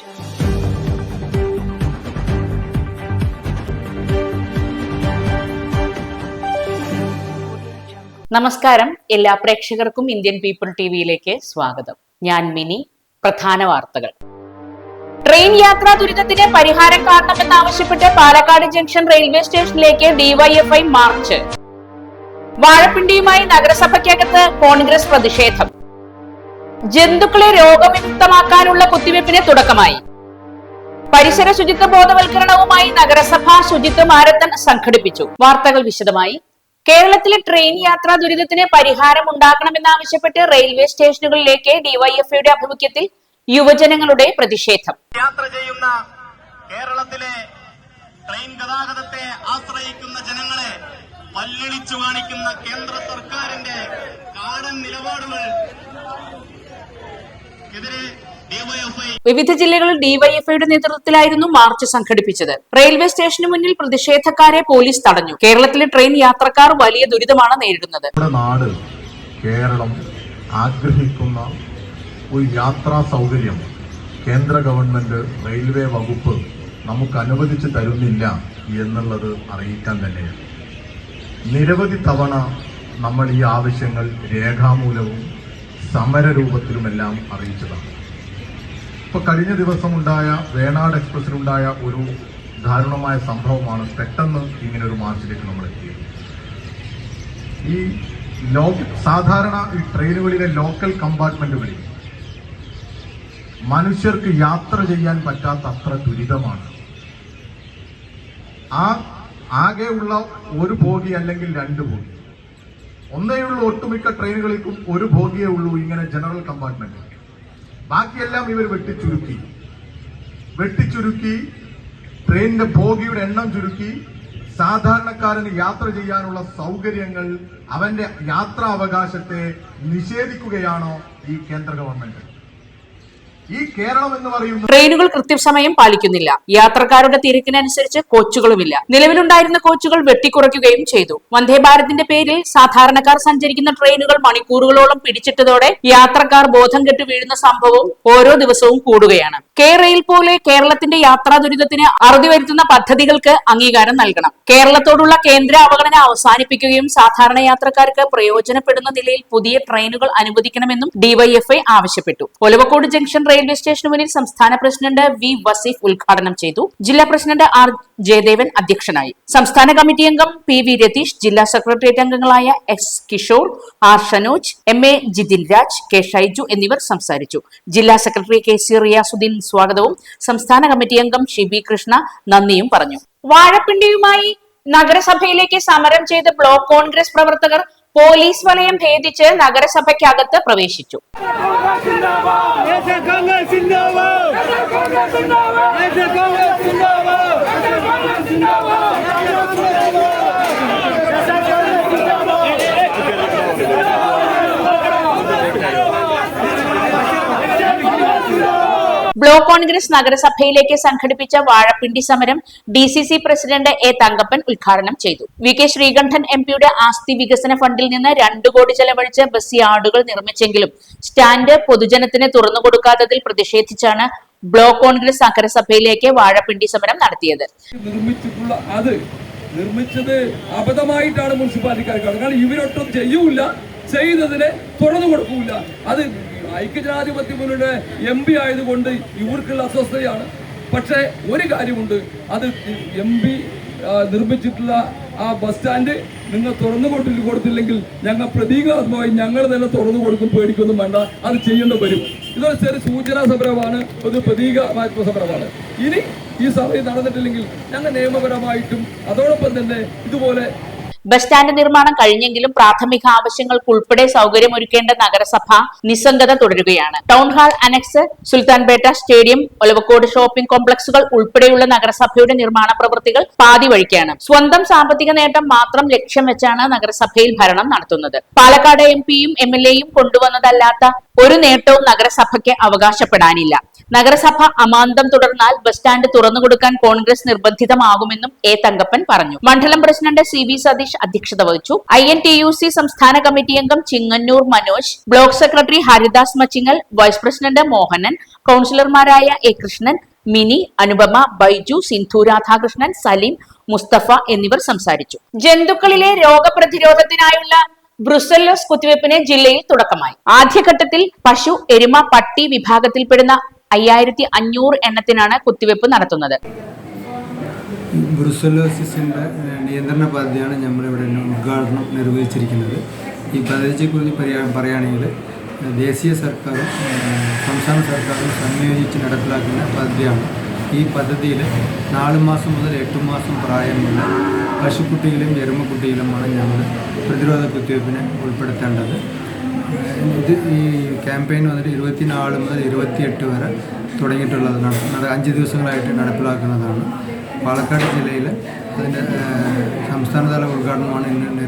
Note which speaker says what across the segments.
Speaker 1: നമസ്കാരം. എല്ലാ പ്രേക്ഷകർക്കും ഇന്ത്യൻ പീപ്പിൾ ടിവിയിലേക്ക് സ്വാഗതം. ഞാൻ മിനി. പ്രധാന വാർത്തകൾ. ട്രെയിൻ യാത്രാ ദുരിതത്തിന് പരിഹാരം കാണണമെന്നാവശ്യപ്പെട്ട് പാലക്കാട് ജംഗ്ഷൻ റെയിൽവേ സ്റ്റേഷനിലേക്ക് ഡിവൈഎഫ്ഐ മാർച്ച്. വാഴപ്പിണ്ടിയുമായി നഗരസഭയ്ക്കകത്ത് കോൺഗ്രസ് പ്രതിഷേധം. ജന്തുക്കളെ രോഗവിമുക്തമാക്കാനുള്ള കുത്തിവയ്പ്പിന് തുടക്കമായി. പരിസര ശുചിത്വ ബോധവൽക്കരണവുമായി നഗരസഭ ശുചിത്വ മാരത്തൺ സംഘടിപ്പിച്ചു. വാർത്തകൾ വിശദമായി. കേരളത്തിലെ ട്രെയിൻ യാത്രാ ദുരിതത്തിന് പരിഹാരം ഉണ്ടാക്കണമെന്നാവശ്യപ്പെട്ട് റെയിൽവേ സ്റ്റേഷനുകളിലേക്ക് ഡിവൈഎഫ്ഐയുടെ ആഭിമുഖ്യത്തിൽ യുവജനങ്ങളുടെ പ്രതിഷേധം.
Speaker 2: യാത്ര ചെയ്യുന്ന കേരളത്തിലെ ട്രെയിൻ ഗതാഗതത്തെ ആശ്രയിക്കുന്ന ജനങ്ങളെ പല്ലളിച്ചു കാണിക്കുന്ന കേന്ദ്ര സർക്കാരിന്റെ കാടൻ നിലപാടുകൾ
Speaker 1: വിവിധ ജില്ലകളിൽ ഡിവൈഎഫ്ഐയുടെ നേതൃത്വത്തിലായിരുന്നു മാർച്ച് സംഘടിപ്പിച്ചത്. റെയിൽവേ സ്റ്റേഷന് മുന്നിൽ പ്രതിഷേധക്കാരെ പോലീസ് തടഞ്ഞു. കേരളത്തിലെ ട്രെയിൻ യാത്രക്കാർ വലിയ ദുരിതമാണ് നേരിടുന്നത്.
Speaker 3: നാട് കേരളം ആഗ്രഹിക്കുന്ന ഒരു യാത്രാ സൗകര്യം കേന്ദ്ര ഗവൺമെന്റ് റെയിൽവേ വകുപ്പ് നമുക്ക് അനുവദിച്ചു തരുന്നില്ല എന്നുള്ളത് അറിയിക്കാൻ തന്നെയാണ്. നിരവധി തവണ നമ്മൾ ഈ ആവശ്യങ്ങൾ രേഖാമൂലവും സമരരൂപത്തിലുമെല്ലാം അറിയിച്ചതാണ്. ഇപ്പൊ കഴിഞ്ഞ ദിവസമുണ്ടായ വേണാട് എക്സ്പ്രസിലുണ്ടായ ഒരു ദാരുണമായ സംഭവമാണ് പെട്ടെന്ന് ഇങ്ങനെ ഒരു മാർച്ചിലേക്ക് നമ്മൾ എത്തിയത് ഈ ലോ സാധാരണ ഈ ട്രെയിനുകളിലെ ലോക്കൽ കമ്പാർട്ട്മെന്റുകളിൽ മനുഷ്യർക്ക് യാത്ര ചെയ്യാൻ പറ്റാത്ത അത്ര ദുരിതമാണ്. ആ ആകെയുള്ള ഒരു ബോഗി അല്ലെങ്കിൽ രണ്ട് ബോഗി. ഒന്നേയുള്ള ഒട്ടുമിക്ക ട്രെയിനുകൾക്കും ഒരു ബോഗിയേ ഉള്ളൂ ഇങ്ങനെ ജനറൽ കമ്പാർട്ട്മെന്റ് ബാക്കിയെല്ലാം ഇവർ വെട്ടിച്ചുരുക്കി. വെട്ടിച്ചുരുക്കി ട്രെയിനിന്റെ ബോഗിയുടെ എണ്ണം ചുരുക്കി സാധാരണക്കാരന് യാത്ര ചെയ്യാനുള്ള സൗകര്യങ്ങൾ അവന്റെ യാത്രാവകാശത്തെ നിഷേധിക്കുകയാണോ ഈ കേന്ദ്ര ഗവൺമെന്റ് ഈ
Speaker 1: ട്രെയിനുകൾ കൃത്യസമയം പാലിക്കുന്നില്ല. യാത്രക്കാരുടെ തിരക്കിനനുസരിച്ച് കോച്ചുകളുമില്ല. നിലവിലുണ്ടായിരുന്ന കോച്ചുകൾ വെട്ടിക്കുറയ്ക്കുകയും ചെയ്തു. വന്ദേ ഭാരതിന്റെ പേരിൽ സാധാരണക്കാർ സഞ്ചരിക്കുന്ന ട്രെയിനുകൾ മണിക്കൂറുകളോളം പിടിച്ചിട്ടതോടെ യാത്രക്കാർ ബോധം കെട്ട് വീഴുന്ന സംഭവം ഓരോ ദിവസവും കൂടുകയാണ്. കെ റെയിൽ പോലെ കേരളത്തിന്റെ യാത്രാ ദുരിതത്തിന് അറുതി വരുത്തുന്ന പദ്ധതികൾക്ക് അംഗീകാരം നൽകണം. കേരളത്തോടുള്ള കേന്ദ്ര അവഗണന അവസാനിപ്പിക്കുകയും സാധാരണ യാത്രക്കാർക്ക് പ്രയോജനപ്പെടുന്ന നിലയിൽ പുതിയ ട്രെയിനുകൾ അനുവദിക്കണമെന്നും ഡിവൈഎഫ്ഐ ആവശ്യപ്പെട്ടു. ഒലവക്കോട് ജംഗ്ഷൻ റെയിൽവേ സ്റ്റേഷന് മുന്നിൽ സംസ്ഥാന പ്രസിഡന്റ് വി വസീഫ് ഉദ്ഘാടനം ചെയ്തു. ജില്ലാ പ്രസിഡന്റ് ആർ ജയദേവൻ അധ്യക്ഷനായി. സംസ്ഥാന കമ്മിറ്റി അംഗം പി വി രതീഷ് ജില്ലാ സെക്രട്ടേറിയറ്റ് അംഗങ്ങളായ S Kishore R Shanoj M A Jithin Raj K Shaiju എന്നിവർ സംസാരിച്ചു. ജില്ലാ സെക്രട്ടറി കെ സി റിയാസുദ്ദീൻ സ്വാഗതവും സംസ്ഥാന കമ്മിറ്റി അംഗം ഷിബി കൃഷ്ണ നന്ദിയും പറഞ്ഞു. വാഴപ്പിണ്ടിയുമായി നഗരസഭയിലേക്ക് സമരം ചെയ്ത ബ്ലോക്ക് കോൺഗ്രസ് പ്രവർത്തകർ പോലീസ് വലയം ഭേദിച്ച് നഗരസഭയ്ക്കകത്ത് പ്രവേശിച്ചു.
Speaker 4: ऐसे
Speaker 1: ബ്ലോക്ക് കോൺഗ്രസ് നഗരസഭയിലേക്ക് സംഘടിപ്പിച്ച വാഴപ്പിണ്ടി സമരം D C C president A Thankappan ഉദ്ഘാടനം ചെയ്തു. വി കെ ശ്രീകണ്ഠൻ എം പിയുടെ ആസ്തി വികസന ഫണ്ടിൽ നിന്ന് രണ്ടു കോടി ചെലവഴിച്ച് ബസ് യാർഡുകൾ നിർമ്മിച്ചെങ്കിലും സ്റ്റാൻഡ് പൊതുജനത്തിന് തുറന്നുകൊടുക്കാത്തതിൽ പ്രതിഷേധിച്ചാണ് ബ്ലോക്ക് കോൺഗ്രസ് നഗരസഭയിലേക്ക് വാഴപ്പിണ്ടി സമരം നടത്തിയത്.
Speaker 5: അത് നിർമ്മിച്ചത് അബദ്ധമായിട്ടാണ് മുനിസിപ്പാലിറ്റിക്കാർ കാരണം ഇവരൊട്ടും ചെയ്യൂല ചെയ്തതിനെ തുറന്നു കൊടുക്കൂല അത് ഐക്യജനാധിപത്യ മുന്നണിയുടെ എം പി ആയതുകൊണ്ട് ഇവർക്കുള്ള അസ്വസ്ഥതയാണ്. പക്ഷേ ഒരു കാര്യമുണ്ട്. അത് എം പി നിർമ്മിച്ചിട്ടുള്ള ആ ബസ് സ്റ്റാൻഡ് നിങ്ങൾ തുറന്നു കൊടുത്തി കൊടുത്തില്ലെങ്കിൽ ഞങ്ങൾ പ്രതീകാത്മകമായി ഞങ്ങൾ തന്നെ തുറന്നു കൊടുക്കും പേടിക്കൊന്നും വേണ്ട. അത് ചെയ്യേണ്ട വരും. ഇതൊരു ചെറിയ സൂചനാ സമരമാണ്. ഒരു പ്രതീകാത്മക സമരമാണ്. ഇനി ഈ സമയം നടന്നിട്ടില്ലെങ്കിൽ ഞങ്ങൾ നിയമപരമായിട്ടും അതോടൊപ്പം തന്നെ ഇതുപോലെ
Speaker 1: ബസ് സ്റ്റാൻഡ് നിർമ്മാണം കഴിഞ്ഞെങ്കിലും പ്രാഥമിക ആവശ്യങ്ങൾക്ക് ഉൾപ്പെടെ സൗകര്യമൊരുക്കേണ്ട നഗരസഭ നിസ്സംഗത തുടരുകയാണ്. Town hall annex Sultanpet stadium Olavakkode shopping കോംപ്ലക്സുകൾ ഉൾപ്പെടെയുള്ള നഗരസഭയുടെ നിർമ്മാണ പ്രവൃത്തികൾ പാതി വഴിക്കാണ്. സ്വന്തം സാമ്പത്തിക നേട്ടം മാത്രം ലക്ഷ്യം വെച്ചാണ് നഗരസഭയിൽ ഭരണം നടത്തുന്നത്. പാലക്കാട് എം പിയും എം എൽ എയും കൊണ്ടുവന്നതല്ലാത്ത ഒരു നേട്ടവും നഗരസഭയ്ക്ക് അവകാശപ്പെടാനില്ല. നഗരസഭ അമാന്തം തുടർന്നാൽ ബസ് സ്റ്റാൻഡ് തുറന്നുകൊടുക്കാൻ കോൺഗ്രസ് നിർബന്ധിതമാകുമെന്നും എ തങ്കപ്പൻ പറഞ്ഞു. മണ്ഡലം പ്രസിഡന്റ് സി വി സതീഷ് അധ്യക്ഷത വഹിച്ചു. I N T U C സംസ്ഥാന കമ്മിറ്റി അംഗം Chingannur Manoj block secretary Haridas Machingal vice president Mohanan കൌൺസിലർമാരായ A Krishnan Mini Anupama Baiju Sindhu Radhakrishnan Saleem Musthafa എന്നിവർ സംസാരിച്ചു. ജന്തുക്കളിലെ രോഗപ്രതിരോധത്തിനായുള്ള ബ്രുസല്ലോസ് കുത്തിവയ്പ്പിന് ജില്ലയിൽ തുടക്കമായി. ആദ്യഘട്ടത്തിൽ പശു എരുമ പട്ടി വിഭാഗത്തിൽപ്പെടുന്ന അയ്യായിരത്തി അഞ്ഞൂറ് എണ്ണത്തിനാണ് കുത്തിവയ്പ്പ് നടത്തുന്നത്.
Speaker 6: ബ്രുസലോസിസിന്റെ നിയന്ത്രണ പദ്ധതിയാണ് നമ്മളിവിടെ ഉദ്ഘാടനം നിർവഹിച്ചിരിക്കുന്നത്. ഈ പദ്ധതിയെക്കുറിച്ച് പറയാ പറയുകയാണെങ്കിൽ ദേശീയ സർക്കാരും സംസ്ഥാന സർക്കാരും സംയോജിച്ച് നടപ്പിലാക്കുന്ന പദ്ധതിയാണ് ഈ പദ്ധതിയിൽ നാല് മാസം മുതൽ എട്ട് മാസം പ്രായമുള്ള പശുക്കുട്ടിയിലും എരുമക്കുട്ടിയിലുമാണ് ഞങ്ങൾ പ്രതിരോധ കുത്തിവയ്പ്പിനെ ഉൾപ്പെടുത്തേണ്ടത്. ഇത് ഈ ക്യാമ്പയിൻ വന്നിട്ട് ഇരുപത്തിനാല് മുതൽ ഇരുപത്തിയെട്ട് വരെ തുടങ്ങിയിട്ടുള്ളത് അഞ്ച് ദിവസങ്ങളായിട്ട് നടപ്പിലാക്കുന്നതാണ്. പാലക്കാട് ജില്ലയിൽ സംസ്ഥാനതല ഇന്ന്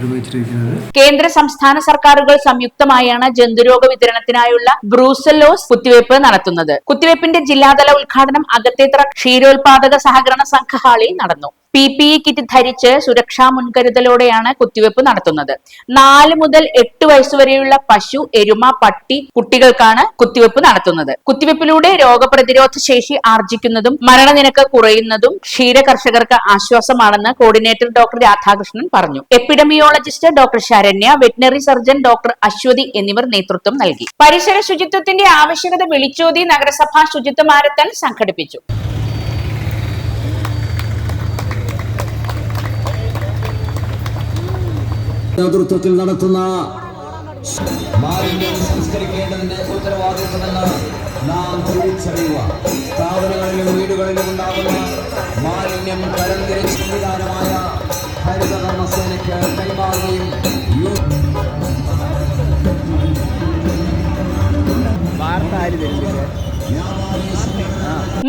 Speaker 1: കേന്ദ്ര സംസ്ഥാന സർക്കാരുകൾ സംയുക്തമായാണ് ജന്തുരോഗ വിതരണത്തിനായുള്ള ബ്രൂസലോസ് കുത്തിവയ്പ് നടത്തുന്നത്. കുത്തിവയ്പിന്റെ ജില്ലാതല ഉദ്ഘാടനം അകത്തേത്ര ക്ഷീരോത്പാദക സഹകരണ സംഘ ഹാളിൽ നടന്നു. പി പി ഇ കിറ്റ് ധരിച്ച് സുരക്ഷാ മുൻകരുതലോടെയാണ് കുത്തിവയ്പ് നടത്തുന്നത്. നാല് മുതൽ എട്ട് വയസ്സുവരെയുള്ള പശു എരുമ പട്ടി കുട്ടികൾക്കാണ് കുത്തിവയ്പ് നടത്തുന്നത്. കുത്തിവയ്പ്പിലൂടെ രോഗപ്രതിരോധ ശേഷി ആർജിക്കുന്നതും മരണനിരക്ക് കുറയുന്നതും ക്ഷീര കർഷകർക്ക് ആശ്വാസമാണെന്ന് കോർഡിനേറ്റർ ഡോക്ടർ രാധാകൃഷ്ണൻ പറഞ്ഞു. Epidemiologist doctor Saranya veterinary surgeon doctor Aswathy എന്നിവർ നേതൃത്വം നൽകി. പരിസര ശുചിത്വത്തിന്റെ ആവശ്യകത വിളിച്ചോതി നഗരസഭാ ശുചിത്വ മാരത്തൺ സംഘടിപ്പിച്ചു.
Speaker 7: നേതൃത്വത്തിൽ നടത്തുന്ന മാലിന്യം സംസ്കരിക്കേണ്ടതിന്റെ ഉത്തരവാദിത്വമെന്ന് നാം തിരിച്ചറിയുക. സ്ഥാപനങ്ങളിലും വീടുകളിലും ഉണ്ടാകുന്ന മാലിന്യം തരംതിരിച്ച സംവിധാനമായ ഹരിത സേനയ്ക്ക് കൈമാറുകയും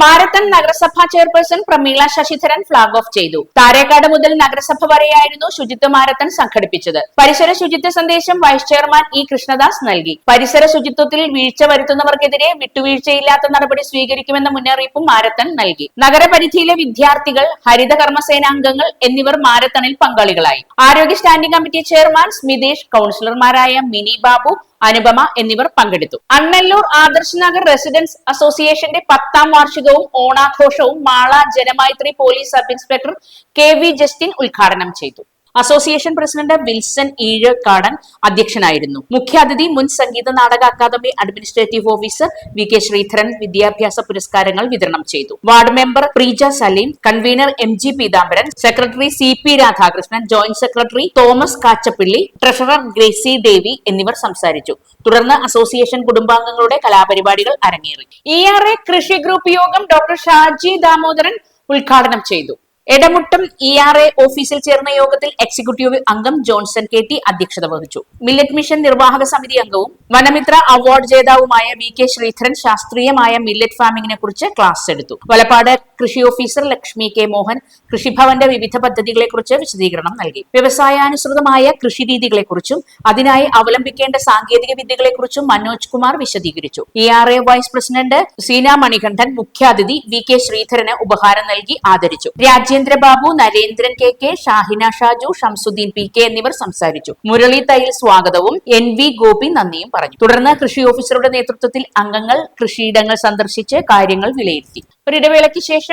Speaker 1: മാരത്തൺ നഗരസഭാ chairperson Prameela Sasidharan flag off ചെയ്തു. താരേക്കാട് മുതൽ നഗരസഭ വരെയായിരുന്നു ശുചിത്വ മാരത്തൺ സംഘടിപ്പിച്ചത്. പരിസര ശുചിത്വ സന്ദേശം വൈസ് ചെയർമാൻ ഇ കൃഷ്ണദാസ് നൽകി. പരിസര ശുചിത്വത്തിൽ വീഴ്ച വരുത്തുന്നവർക്കെതിരെ വിട്ടുവീഴ്ചയില്ലാത്ത നടപടി സ്വീകരിക്കുമെന്ന മുന്നറിയിപ്പും മാരത്തൺ നൽകി. നഗരപരിധിയിലെ വിദ്യാർത്ഥികൾ ഹരിത കർമ്മസേനാംഗങ്ങൾ എന്നിവർ മാരത്തണിൽ പങ്കാളികളായി. ആരോഗ്യ സ്റ്റാൻഡിംഗ് കമ്മിറ്റി ചെയർമാൻ സ്മിതേഷ് കൌൺസിലർമാരായ മിനി ബാബു അനുപമ എന്നിവർ പങ്കെടുത്തു. അണ്ണല്ലൂർ ആദർശ് നഗർ റെസിഡൻസ് അസോസിയേഷന്റെ പത്താം വാർഷികവും ഓണാഘോഷവും Mala Janamaithri police sub inspector K V Justin ഉദ്ഘാടനം ചെയ്തു. അസോസിയേഷൻ പ്രസിഡന്റ് വിൽസൺ ഈഴക്കാടൻ അധ്യക്ഷനായിരുന്നു. മുഖ്യാതിഥി മുൻ സംഗീത നാടക academy administrative officer V K Sreedharan വിദ്യാഭ്യാസ പുരസ്കാരങ്ങൾ വിതരണം ചെയ്തു. Ward member Preeja Saleem convener M G Peethambaran secretary C P Radhakrishnan joint secretary Thomas Kachappilly treasurer Gracy Devi എന്നിവർ സംസാരിച്ചു. തുടർന്ന് അസോസിയേഷൻ കുടുംബാംഗങ്ങളുടെ കലാപരിപാടികൾ അരങ്ങേറി. ഇ ആർ എ കൃഷി ഗ്രൂപ്പ് യോഗം ഡോക്ടർ ഷാജി ദാമോദരൻ ഉദ്ഘാടനം ചെയ്തു. എടമുട്ടം ഇ ആർ എ ഓഫീസിൽ ചേർന്ന യോഗത്തിൽ എക്സിക്യൂട്ടീവ് അംഗം ജോൺസൺ കെ ടി അധ്യക്ഷത വഹിച്ചു. മില്ലറ്റ് മിഷൻ നിർവാഹക സമിതി അംഗവും വനമിത്ര അവാർഡ് ജേതാവുമായ വി കെ ശ്രീധരൻ ശാസ്ത്രീയമായ മില്ലറ്റ് ഫാമിംഗിനെ കുറിച്ച് ക്ലാസ് എടുത്തു. വലപ്പാട് കൃഷി ഓഫീസർ ലക്ഷ്മി കെ മോഹൻ കൃഷിഭവന്റെ വിവിധ പദ്ധതികളെക്കുറിച്ച് വിശദീകരണം നൽകി. വ്യവസായാനുസൃതമായ കൃഷി രീതികളെക്കുറിച്ചും അതിനായി അവലംബിക്കേണ്ട സാങ്കേതിക വിദ്യകളെക്കുറിച്ചും മനോജ് കുമാർ വിശദീകരിച്ചു. E R A vice president Seena Manikandan മുഖ്യാതിഥി വി കെ ശ്രീധരന് ഉപഹാരം നൽകി ആദരിച്ചു. Rajendra Babu Narendran K K Shahina Shaju Shamsuddin P K എന്നിവർ സംസാരിച്ചു. മുരളി തയ്യിൽ സ്വാഗതവും എൻ വി ഗോപി നന്ദിയും പറഞ്ഞു. തുടർന്ന് കൃഷി ഓഫീസറുടെ നേതൃത്വത്തിൽ അംഗങ്ങൾ കൃഷിയിടങ്ങൾ സന്ദർശിച്ച് കാര്യങ്ങൾ വിലയിരുത്തി. ഒരിടവേളയ്ക്ക് ശേഷം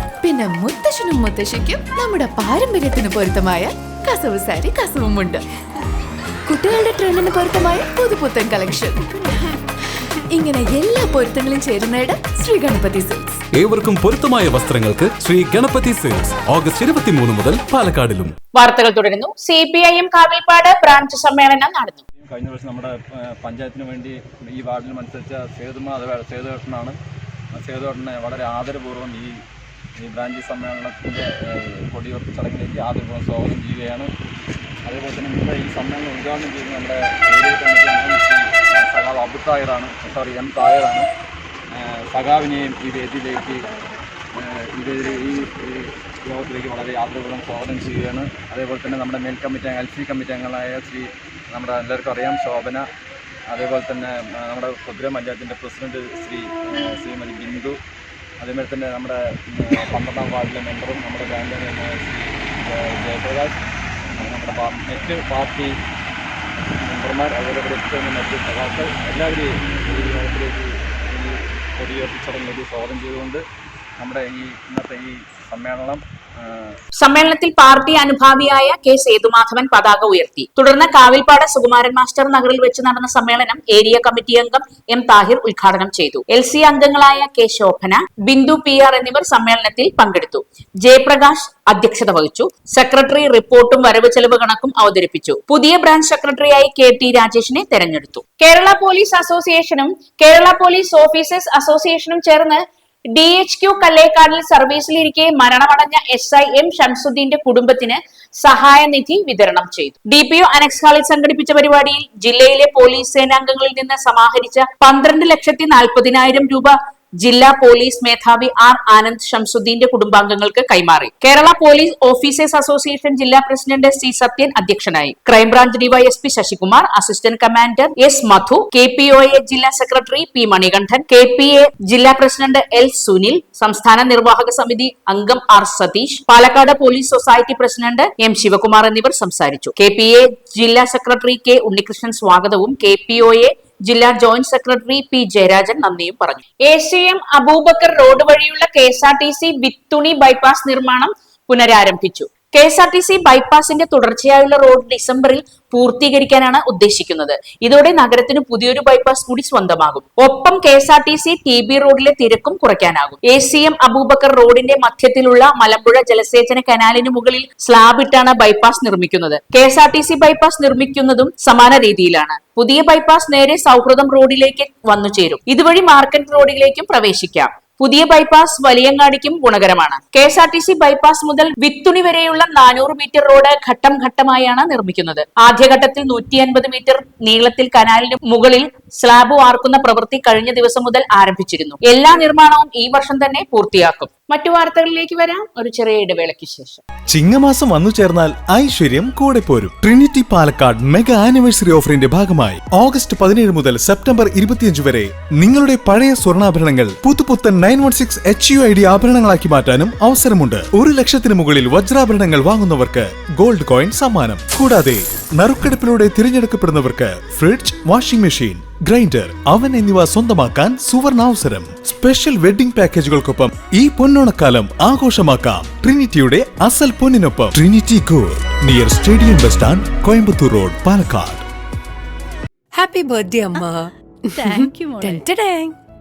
Speaker 8: പിന്നെ മുത്തശ്ശനും മുത്തശ്ശിക്കും നമ്മുടെ പാരമ്പര്യത്തിന് പൊരുത്തമായ കസവ് സാരി കസവും ഉണ്ട് കുട്ടികളുടെ ട്രെൻഡിന് പൊരുത്തമായ പുതുപുത്തൻ കളക്ഷൻ. ഇങ്ങനെ എല്ലാ പൊരുത്തങ്ങളും ചേരുന്നിടം ശ്രീ ഗണപതി സിൽക്സ്.
Speaker 9: ഏവർക്കും പൊരുത്തമായ വസ്ത്രങ്ങൾക്ക് ശ്രീ ഗണപതി സെയിൽസ് ഓഗസ്റ്റ് ഇരുപത്തിമൂന്ന് മുതൽ പാലക്കാടിലും.
Speaker 1: വാർത്തകൾ തുടരുന്നു. C P I M Kavilpad branch സമ്മേളനം നടന്നു.
Speaker 5: കഴിഞ്ഞ വർഷം നമ്മുടെ പഞ്ചായത്തിന് വേണ്ടി ഈ വാർഡിൽ മത്സരിച്ച സേതുമ അഥവാ സേതുവേട്ടനാണ് സേതുവേട്ടനെ വളരെ ആദരപൂർവം ഈ ഈ ബ്രാഞ്ച് സമ്മേളനത്തിന്റെ കൊടിയുറപ്പ് ചടങ്ങിലേക്ക് ആദ്യം സ്വാഗതം ചെയ്യുകയാണ്. അതേപോലെ തന്നെ നമ്മുടെ ഈ സമ്മേളനം ഉദ്ഘാടനം ചെയ്ത് നമ്മുടെ സഖാവ് അബു തായറാണ് സോറി എം തായറാണ് സഖാവിനെയും ഈ വേദിയിലേക്ക് ഇതിൽ ഈ യോഗത്തിലേക്ക് വളരെ ആദരപൂർവം സ്വാഗതം ചെയ്യുകയാണ്. അതേപോലെ തന്നെ നമ്മുടെ മേൽ കമ്മിറ്റി എൽ സി കമ്മിറ്റി അംഗങ്ങളായ ശ്രീ നമ്മുടെ എല്ലാവർക്കും അറിയാം ശോഭന. അതേപോലെ തന്നെ നമ്മുടെ കുതിര പഞ്ചായത്തിന്റെ പ്രസിഡന്റ് ശ്രീ ശ്രീമതി ബിന്ദു. അതേപോലെ തന്നെ നമ്മുടെ പന്ത്രണ്ടാം വാർഡിലെ മെമ്പറും നമ്മുടെ ബ്രാൻഡ് ജയപ്രകാശ് നമ്മുടെ മറ്റ് പാർട്ടി മെമ്പർമാർ അതുപോലെ എത്തുന്ന മറ്റ് സഖാക്കൾ എല്ലാവരെയും ഈ യോഗത്തിലേക്ക് ഈ കൊടിയുയർത്തി ചടങ്ങിലേക്ക് സ്വാഗതം ചെയ്തുകൊണ്ട് നമ്മുടെ ഈ ഇന്നത്തെ ഈ സമ്മേളനം
Speaker 1: സമ്മേളനത്തിൽ പാർട്ടി അനുഭാവിയായ കെ സേതുമാധവൻ പതാക ഉയർത്തി. തുടർന്ന് കാവിൽപ്പാട് സുകുമാരൻ മാസ്റ്റർ നഗറിൽ വെച്ച് നടന്ന സമ്മേളനം ഏരിയ കമ്മിറ്റി അംഗം എം താഹിർ ഉദ്ഘാടനം ചെയ്തു. എൽ സി അംഗങ്ങളായ K Shobhana Bindu P R എന്നിവർ സമ്മേളനത്തിൽ പങ്കെടുത്തു. ജയപ്രകാശ് അധ്യക്ഷത വഹിച്ചു. സെക്രട്ടറി റിപ്പോർട്ടും വരവ് ചെലവ് കണക്കും അവതരിപ്പിച്ചു. പുതിയ ബ്രാഞ്ച് സെക്രട്ടറിയായി കെ ടി രാജേഷിനെ തെരഞ്ഞെടുത്തു. കേരള പോലീസ് അസോസിയേഷനും കേരള പോലീസ് ഓഫീസേഴ്സ് അസോസിയേഷനും ചേർന്ന് ഡി എച്ച് ക്യു കല്ലേക്കാടിൽ സർവീസിലിരിക്കെ മരണമടഞ്ഞ എസ് ഐ എം ഷംസുദ്ദീന്റെ കുടുംബത്തിന് സഹായനിധി വിതരണം ചെയ്തു. ഡി പി ഒ അനക്സ് ഹാളിൽ സംഘടിപ്പിച്ച പരിപാടിയിൽ ജില്ലയിലെ പോലീസ് സേനാംഗങ്ങളിൽ നിന്ന് സമാഹരിച്ച പന്ത്രണ്ട് ലക്ഷത്തി നാൽപ്പതിനായിരം രൂപ ജില്ലാ പോലീസ് മേധാവി ആർ ആനന്ദ് ഷംസുദ്ദീന്റെ കുടുംബാംഗങ്ങൾക്ക് കൈമാറി. കേരള പോലീസ് ഓഫീസേഴ്സ് അസോസിയേഷൻ ജില്ലാ പ്രസിഡന്റ് സി സത്യൻ അധ്യക്ഷനായി. Crime branch DYSP Sasikumar assistant commander S Madhu K P O A ജില്ലാ secretary P Manikandan K P A ജില്ലാ പ്രസിഡന്റ് എൽ സുനിൽ സംസ്ഥാന നിർവാഹക സമിതി അംഗം R Satheesh Palakkad police society president M Sivakumar എന്നിവർ സംസാരിച്ചു. കെ പി എ ജില്ലാ secretary K Unnikrishnan സ്വാഗതവും കെ പി ഒ എ ജില്ലാ ജോയിന്റ് സെക്രട്ടറി പി ജയരാജൻ നന്ദിയും പറഞ്ഞു. A C M Abubakar road വഴിയുള്ള K S R T C വിത്തുണി bypass നിർമ്മാണം പുനരാരംഭിച്ചു. K S R T C ബൈപ്പാസിന്റെ തുടർച്ചയായുള്ള റോഡ് ഡിസംബറിൽ പൂർത്തീകരിക്കാനാണ് ഉദ്ദേശിക്കുന്നത്. ഇതോടെ നഗരത്തിന് പുതിയൊരു ബൈപ്പാസ് കൂടി സ്വന്തമാകും. ഒപ്പം K S R T C T B റോഡിലെ തിരക്കും കുറയ്ക്കാനാകും. എ സി എം അബൂബക്കർ റോഡിന്റെ മധ്യത്തിലുള്ള മലമ്പുഴ ജലസേചന കനാലിന് മുകളിൽ സ്ലാബ് ഇട്ടാണ് ബൈപ്പാസ് നിർമ്മിക്കുന്നത്. K S R T C bypass നിർമ്മിക്കുന്നതും സമാന രീതിയിലാണ്. പുതിയ ബൈപ്പാസ് നേരെ സൗഹൃദം റോഡിലേക്ക് വന്നു ചേരും ഇതുവഴി മാർക്കറ്റ് റോഡിലേക്കും പ്രവേശിക്കാം. പുതിയ ബൈപ്പാസ് വലിയങ്ങാടിക്കും ഗുണകരമാണ്. K S R T C bypass മുതൽ വിത്തുണി വരെയുള്ള നാനൂറ് മീറ്റർ റോഡ് ഘട്ടം ഘട്ടമായാണ് നിർമ്മിക്കുന്നത്. ആദ്യഘട്ടത്തിൽ നൂറ്റി അൻപത് മീറ്റർ നീളത്തിൽ കനാലിന് മുകളിൽ സ്ലാബ് വാർക്കുന്ന പ്രവൃത്തി കഴിഞ്ഞ ദിവസം മുതൽ ആരംഭിച്ചിരുന്നു. എല്ലാ നിർമ്മാണവും ഈ വർഷം തന്നെ പൂർത്തിയാക്കും. മറ്റു വാർത്തകളിലേക്ക് വരാം. ഒരു ചെറിയ ഇടവേളയ്ക്ക് ശേഷം.
Speaker 9: ചിങ്ങമാസം വന്നു ചേർന്നാൽ ഐശ്വര്യം കൂടെ പോരും. ട്രിനിറ്റി പാലക്കാട് മെഗാ ആനിവേഴ്സറി ഓഫറിന്റെ ഭാഗമായി ഓഗസ്റ്റ് പതിനേഴ് മുതൽ സെപ്റ്റംബർ ഇരുപത്തിയഞ്ച് വരെ നിങ്ങളുടെ പഴയ സ്വർണാഭരണങ്ങൾ പുതുപുത്തൻ nine one six H U I D ആഭരണങ്ങളാക്കി മാറ്റാനും അവസരമുണ്ട്. ഒരു ലക്ഷത്തിന് മുകളിൽ വജ്രാഭരണങ്ങൾ വാങ്ങുന്നവർക്ക് ഗോൾഡ് കോയിൻ സമ്മാനം. കൂടാതെ നറുക്കെടുപ്പിലൂടെ തിരഞ്ഞെടുക്കപ്പെടുന്നവർക്ക് fridge washing machine grinder oven എന്നിവ സ്വന്തമാക്കാൻ സുവർണ അവസരം സ്പെഷ്യൽ വെഡിംഗ് പാക്കേജുകൾക്കൊപ്പം ഈ പൊന്നോണക്കാലം ആഘോഷമാക്കാം. ട്രിനിറ്റിയുടെ അസൽ പൊന്നിനൊപ്പം. Trinity gold near stadium bus stand Coimbatore road Palakkad.
Speaker 10: Happy birthday അമ്മ.
Speaker 11: Thank you.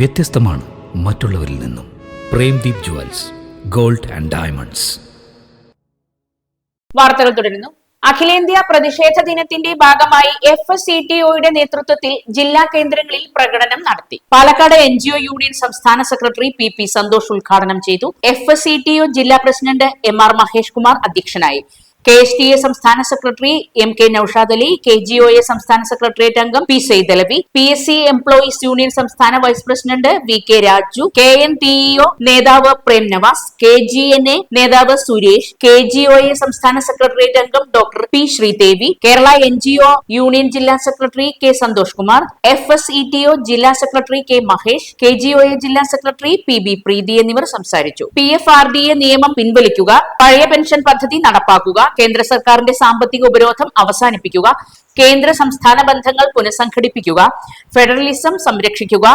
Speaker 12: വ്യത്യസ്തമാണ് മറ്റുള്ളവരിൽ നിന്നും. Premdeep jewels gold and diamonds.
Speaker 1: വാർത്തകൾ തുടരുന്നു. അഖിലേന്ത്യാ പ്രതിഷേധ ദിനത്തിന്റെ ഭാഗമായി എഫ് എസ് സി ടി ഒയുടെ നേതൃത്വത്തിൽ ജില്ലാ കേന്ദ്രങ്ങളിൽ പ്രകടനം നടത്തി. Palakkad N G O union സംസ്ഥാന സെക്രട്ടറി പി പി സന്തോഷ് ഉദ്ഘാടനം ചെയ്തു. F S C T O ജില്ലാ president M R Mahesh Kumar അധ്യക്ഷനായി. കെ എസ് ടി എ സംസ്ഥാന secretary M K Noushad Ali K G O A സംസ്ഥാന secretariat അംഗം P Seythalavi P S C employees union സംസ്ഥാന vice president V K Raju K N T E O നേതാവ് Prem Navas K G N A നേതാവ് Suresh K G O A സംസ്ഥാന secretariat അംഗം doctor P Sreedevi Kerala N G O union ജില്ലാ secretary K Santhosh Kumar F S E T O ജില്ലാ secretary K Mahesh K G O A ജില്ലാ secretary P B Preethi എന്നിവർ സംസാരിച്ചു. P F R D A നിയമം പിൻവലിക്കുക പഴയ pension പദ്ധതി നടപ്പാക്കുക കേന്ദ്ര സർക്കാരിന്റെ സാമ്പത്തിക ഉപരോധം അവസാനിപ്പിക്കുക കേന്ദ്ര സംസ്ഥാന ബന്ധങ്ങൾ പുനഃസംഘടിപ്പിക്കുക ഫെഡറലിസം സംരക്ഷിക്കുക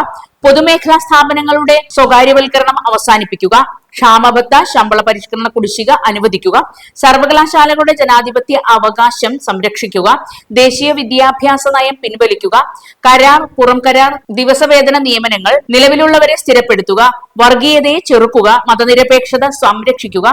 Speaker 1: പൊതുമേഖലാ സ്ഥാപനങ്ങളുടെ സ്വകാര്യവൽക്കരണം അവസാനിപ്പിക്കുക ക്ഷാമബത്ത ശമ്പള പരിഷ്കരണ കുടിശ്ശിക അനുവദിക്കുക. സർവകലാശാലകളുടെ ജനാധിപത്യ അവകാശം സംരക്ഷിക്കുക. ദേശീയ വിദ്യാഭ്യാസ നയം പിൻവലിക്കുക. കരാർ പുറം കരാർ ദിവസവേതന നിയമനങ്ങൾ നിലവിലുള്ളവരെ സ്ഥിരപ്പെടുത്തുക. വർഗീയതയെ ചെറുക്കുക. മതനിരപേക്ഷത സംരക്ഷിക്കുക.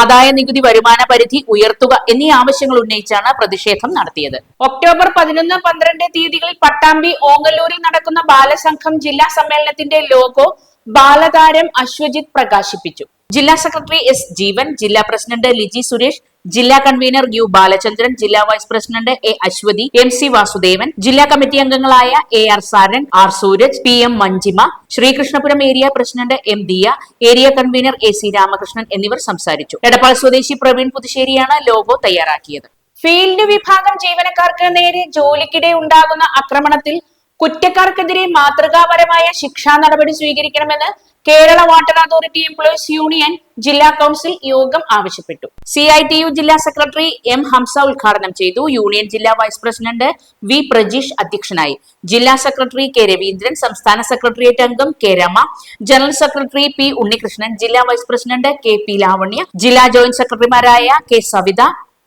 Speaker 1: ആദായ നികുതി വരുമാന പരിധി ഉയർത്തുക എന്നീ ആവശ്യങ്ങൾ ഉന്നയിച്ചാണ് പ്രതിഷേധം നടത്തിയത്. ഒക്ടോബർ പതിനൊന്ന് പന്ത്രണ്ട് തീയതികളിൽ പട്ടാമ്പി ഓങ്ങല്ലൂരിൽ നടക്കുന്ന ബാലസംഘം ജില്ലാ സമ്മേളനത്തിന്റെ ലോഗോ ബാലതാരം അശ്വജിത് പ്രകാശിപ്പിച്ചു. ജില്ലാ സെക്രട്ടറി എസ് ജീവൻ ജില്ലാ പ്രസിഡന്റ് ലിജി സുരേഷ് ജില്ലാ കൺവീനർ യു ബാലചന്ദ്രൻ ജില്ലാ vice president A Aswathy M C Vasudevan ജില്ലാ കമ്മിറ്റി അംഗങ്ങളായ A R Saran R Sooraj P M Manjima Sreekrishnapuram area president M Diya area convener A C Ramakrishnan എന്നിവർ സംസാരിച്ചു. എടപ്പാൾ സ്വദേശി പ്രവീൺ പുതുശ്ശേരിയാണ് logo തയ്യാറാക്കിയത്. ഫീൽഡ് വിഭാഗം ജീവനക്കാർക്ക് നേരെ ജോലിക്കിടെ ഉണ്ടാകുന്ന ആക്രമണത്തിൽ കുറ്റക്കാർക്കെതിരെ മാതൃകാപരമായ ശിക്ഷാ നടപടി സ്വീകരിക്കണമെന്ന് Kerala water authority employees union ജില്ലാ കൌൺസിൽ യോഗം ആവശ്യപ്പെട്ടു. സി ഐ ടി യു ജില്ലാ സെക്രട്ടറി എം ഹംസ ഉദ്ഘാടനം ചെയ്തു. യൂണിയൻ ജില്ലാ വൈസ് പ്രസിഡന്റ് വി പ്രജീഷ് അധ്യക്ഷനായി. ജില്ലാ സെക്രട്ടറി കെ രവീന്ദ്രൻ സംസ്ഥാന സെക്രട്ടേറിയറ്റ് അംഗം K Rama general secretary P Unnikrishnan ജില്ലാ vice president K P Lavanya ജില്ലാ ജോയിന്റ് സെക്രട്ടറിമാരായ കെ സവിത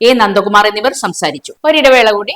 Speaker 1: എ നന്ദകുമാർ എന്നിവർ സംസാരിച്ചു. ഒരിടവേള കൂടി.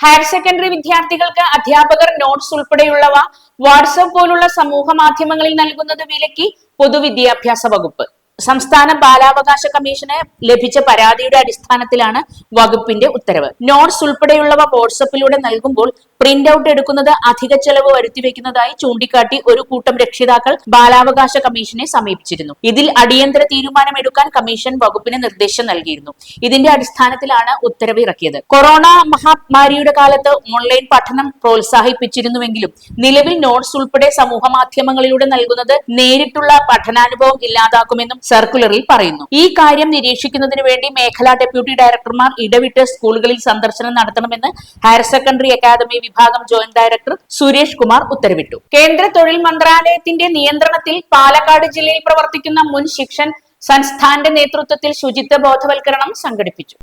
Speaker 1: ഹയർ സെക്കൻഡറി വിദ്യാർത്ഥികൾക്ക് അധ്യാപകർ നോട്ട്സ് ഉൾപ്പെടെയുള്ളവ വാട്സപ്പ് പോലുള്ള സമൂഹ മാധ്യമങ്ങളിൽ നൽകുന്നത് വിലക്കി പൊതുവിദ്യാഭ്യാസ വകുപ്പ്. സംസ്ഥാന ബാലാവകാശ കമ്മീഷന് ലഭിച്ച പരാതിയുടെ അടിസ്ഥാനത്തിലാണ് വകുപ്പിന്റെ ഉത്തരവ്. നോട്ട്സ് ഉൾപ്പെടെയുള്ളവ വാട്സപ്പിലൂടെ നൽകുമ്പോൾ പ്രിന്റ് ഔട്ട് എടുക്കുന്നത് അധിക ചെലവ് വരുത്തിവെക്കുന്നതായി ചൂണ്ടിക്കാട്ടി ഒരു കൂട്ടം രക്ഷിതാക്കൾ ബാലാവകാശ കമ്മീഷനെ സമീപിച്ചിരുന്നു. ഇതിൽ അടിയന്തര തീരുമാനമെടുക്കാൻ കമ്മീഷൻ വകുപ്പിന് നിർദ്ദേശം നൽകിയിരുന്നു. ഇതിന്റെ അടിസ്ഥാനത്തിലാണ് ഉത്തരവ് ഇറക്കിയത്. കൊറോണ മഹാമാരിയുടെ കാലത്ത് ഓൺലൈൻ പഠനം പ്രോത്സാഹിപ്പിച്ചിരുന്നുവെങ്കിലും നിലവിൽ നോട്ട്സ് ഉൾപ്പെടെ സമൂഹ മാധ്യമങ്ങളിലൂടെ നൽകുന്നത് നേരിട്ടുള്ള പഠനാനുഭവം ഇല്ലാതാക്കുമെന്നും സർക്കുലറിൽ പറയുന്നു. ഈ കാര്യം നിരീക്ഷിക്കുന്നതിന് വേണ്ടി മേഖലാ ഡെപ്യൂട്ടി ഡയറക്ടർമാർ ഇടവിട്ട് സ്കൂളുകളിൽ സന്ദർശനം നടത്തണമെന്ന് ഹയർ സെക്കൻഡറി അക്കാദമി വിഭാഗം ജോയിന്റ് ഡയറക്ടർ സുരേഷ് കുമാർ ഉത്തരവിട്ടു. കേന്ദ്ര തൊഴിൽ മന്ത്രാലയത്തിന്റെ നിയന്ത്രണത്തിൽ പാലക്കാട് ജില്ലയിൽ പ്രവർത്തിക്കുന്ന മുൻ ശിക്ഷൻ സംസ്ഥാന്റെ നേതൃത്വത്തിൽ ശുചിത്വ ബോധവൽക്കരണം സംഘടിപ്പിച്ചു.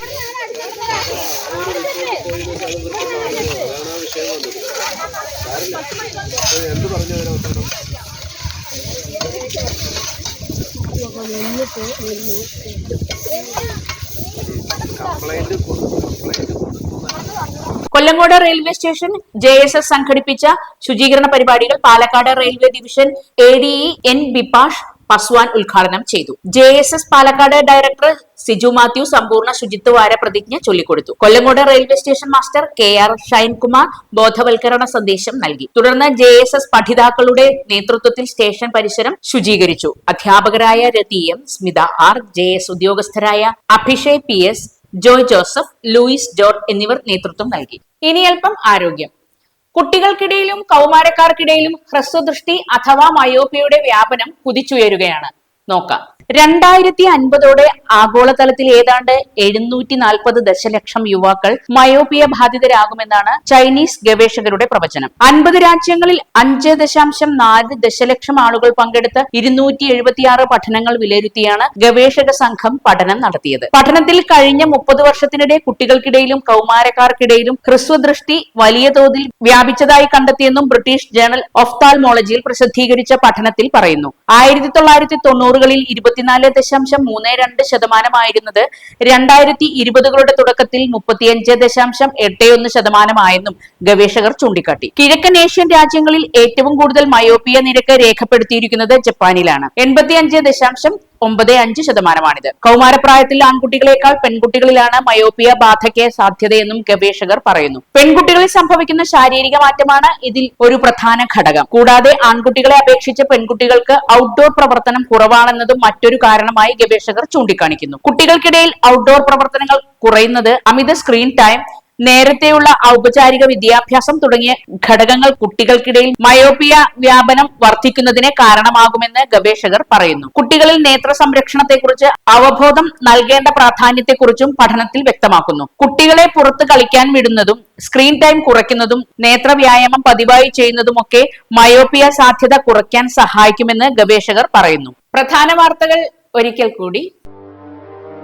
Speaker 1: Kollengode railway station J S S സംഘടിപ്പിച്ച ശുചീകരണ പരിപാടികൾ Palakkad railway division A D E N Bipash Paswan ഉദ്ഘാടനം ചെയ്തു. J S S Palakkad director Siju Mathew സമ്പൂർണ ശുചിത്വ വാര പ്രതിജ്ഞ ചൊല്ലിക്കൊടുത്തു. Kollengode railway station master K R Shinekumar ബോധവൽക്കരണ സന്ദേശം നൽകി. തുടർന്ന് ജെ എസ് എസ് പഠിതാക്കളുടെ നേതൃത്വത്തിൽ സ്റ്റേഷൻ പരിസരം ശുചീകരിച്ചു. അധ്യാപകരായ Rathi M Smitha R J S ഉദ്യോഗസ്ഥരായ Abhishek P S Joy Joseph Louis George എന്നിവർ നേതൃത്വം നൽകി. ഇനിയൽപ്പം ആരോഗ്യം. കുട്ടികൾക്കിടയിലും കൗമാരക്കാർക്കിടയിലും ഹ്രസ്വദൃഷ്ടി അഥവാ മയോപ്പിയയുടെ വ്യാപനം കുതിച്ചുയരുകയാണ്. നോക്കാം. രണ്ടായിരത്തി അൻപതോടെ ആഗോളതലത്തിൽ ഏതാണ്ട് എഴുന്നൂറ്റി നാൽപ്പത് ദശലക്ഷം യുവാക്കൾ മയോപിയ ബാധിതരാകുമെന്നാണ് ചൈനീസ് ഗവേഷകരുടെ പ്രവചനം. അൻപത് രാജ്യങ്ങളിൽ അഞ്ച് ദശാംശം നാല് ദശലക്ഷം ആളുകൾ പങ്കെടുത്ത് ഇരുന്നൂറ്റി എഴുപത്തിയാറ് പഠനങ്ങൾ വിലയിരുത്തിയാണ് ഗവേഷക സംഘം പഠനം നടത്തിയത്. പഠനത്തിൽ കഴിഞ്ഞ മുപ്പത് വർഷത്തിനിടെ കുട്ടികൾക്കിടയിലും കൗമാരക്കാർക്കിടയിലും ഹ്രസ്വദൃഷ്ടി വലിയ തോതിൽ വ്യാപിച്ചതായി കണ്ടെത്തിയെന്നും ബ്രിട്ടീഷ് ജേണൽ ഓഫ്താൽമോളജിയിൽ പ്രസിദ്ധീകരിച്ച പഠനത്തിൽ പറയുന്നു. ആയിരത്തി തൊള്ളായിരത്തി തൊണ്ണൂറുകളിൽ ഇരുപത്തിനാല് ദശാംശം മൂന്ന് രണ്ട് ശതമാനമായിരുന്നത് രണ്ടായിരത്തി ഇരുപതുകളുടെ തുടക്കത്തിൽ മുപ്പത്തിയഞ്ച് ദശാംശം എട്ട് ഒന്ന് ശതമാനമായെന്നും ഗവേഷകർ ചൂണ്ടിക്കാട്ടി. കിഴക്കൻ ഏഷ്യൻ രാജ്യങ്ങളിൽ ഏറ്റവും കൂടുതൽ മയോപിയ നിരക്ക് രേഖപ്പെടുത്തിയിരിക്കുന്നത് ജപ്പാനിലാണ്. എൺപത്തിയഞ്ച് ദശാംശം ഒമ്പത് അഞ്ച് ശതമാനമാണിത്. കൗമാരപ്രായത്തിൽ ആൺകുട്ടികളെക്കാൾ പെൺകുട്ടികളിലാണ് മയോപിയ ബാധയ്ക്ക് സാധ്യതയെന്നും ഗവേഷകർ പറയുന്നു. പെൺകുട്ടികളിൽ സംഭവിക്കുന്ന ശാരീരിക മാറ്റമാണ് ഇതിൽ ഒരു പ്രധാന ഘടകം. കൂടാതെ ആൺകുട്ടികളെ അപേക്ഷിച്ച് പെൺകുട്ടികൾക്ക് ഔട്ട്ഡോർ പ്രവർത്തനം കുറവാണെന്നതും മറ്റൊരു കാരണമായി ഗവേഷകർ ചൂണ്ടിക്കാണിക്കുന്നു. കുട്ടികൾക്കിടയിൽ ഔട്ട്ഡോർ പ്രവർത്തനങ്ങൾ കുറയുന്നത് അമിത സ്ക്രീൻ ടൈം നേരത്തെയുള്ള ഔപചാരിക വിദ്യാഭ്യാസം തുടങ്ങിയ ഘടകങ്ങൾ കുട്ടികൾക്കിടയിൽ മയോപിയ വ്യാപനം വർദ്ധിക്കുന്നതിന് കാരണമാകുമെന്ന് ഗവേഷകർ പറയുന്നു. കുട്ടികളിൽ നേത്ര സംരക്ഷണത്തെക്കുറിച്ച് അവബോധം നൽകേണ്ട പ്രാധാന്യത്തെക്കുറിച്ചും പഠനത്തിൽ വ്യക്തമാക്കുന്നു. കുട്ടികളെ പുറത്ത് കളിക്കാൻ വിടുന്നതും സ്ക്രീൻ ടൈം കുറയ്ക്കുന്നതും നേത്ര വ്യായാമം പതിവായി ചെയ്യുന്നതുമൊക്കെ മയോപിയ സാധ്യത കുറയ്ക്കാൻ സഹായിക്കുമെന്ന് ഗവേഷകർ പറയുന്നു. പ്രധാന വാർത്തകൾ ഒരിക്കൽ കൂടി.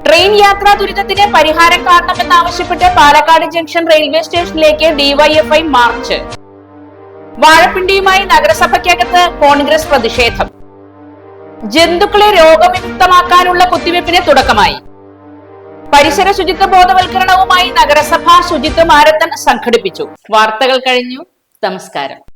Speaker 1: ട്രെയിൻ യാത്രാ ദുരിതത്തിന് പരിഹാരം കാണണമെന്നാവശ്യപ്പെട്ട് പാലക്കാട് ജംഗ്ഷൻ റെയിൽവേ സ്റ്റേഷനിലേക്ക് ഡിവൈഎഫ്ഐ മാർച്ച്. വാഴപ്പിണ്ടിയുമായി നഗരസഭയ്ക്കകത്ത് കോൺഗ്രസ് പ്രതിഷേധം. ജന്തുക്കളെ രോഗവിമുക്തമാക്കാനുള്ള കുത്തിവയ്പ്പിന് തുടക്കമായി. പരിസര ശുചിത്വ ബോധവൽക്കരണവുമായി നഗരസഭ ശുചിത്വ മാരത്തൺ സംഘടിപ്പിച്ചു. വാർത്തകൾ കഴിഞ്ഞു. നമസ്കാരം.